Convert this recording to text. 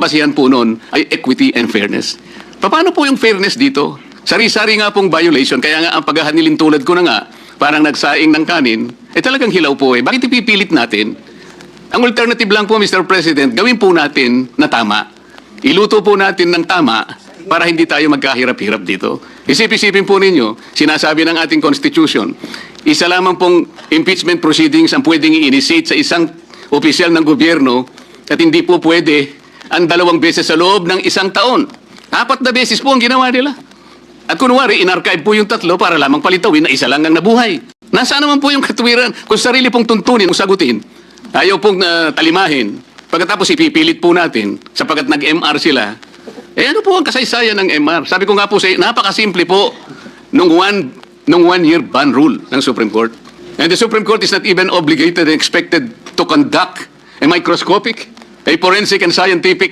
basihan po nun ay equity and fairness. Paano po yung fairness dito? Sari-sari nga pong violation, kaya nga ang paghahanilin tulad ko na nga, parang nagsaing ng kanin, eh talagang hilaw po eh. Bakit ipipilit natin? Ang alternative lang po, Mr. President, gawin po natin na tama. Iluto po natin ng tama para hindi tayo magkahirap-hirap dito. Isip-isipin po ninyo, sinasabi ng ating Constitution, isa lamang pong impeachment proceedings ang pwedeng i-initiate sa isang opisyal ng gobyerno at hindi po pwede ang dalawang beses sa loob ng isang taon. Apat na beses po ang ginawa nila. At kunwari, in-archive po yung tatlo para lamang palitawin na isa lang ang nabuhay. Nasaan naman po yung katuwiran kung sarili pong tuntunin, kung sagutin, ayaw pong ah, talimahin. Pagkatapos ipipilit po natin, sapagkat nag-MR sila, eh ano po ang kasaysayan ng MR? Sabi ko nga po sa napakasimple po nung one, nung one year ban rule ng Supreme Court. And the Supreme Court is not even obligated and expected to conduct a microscopic, a forensic and scientific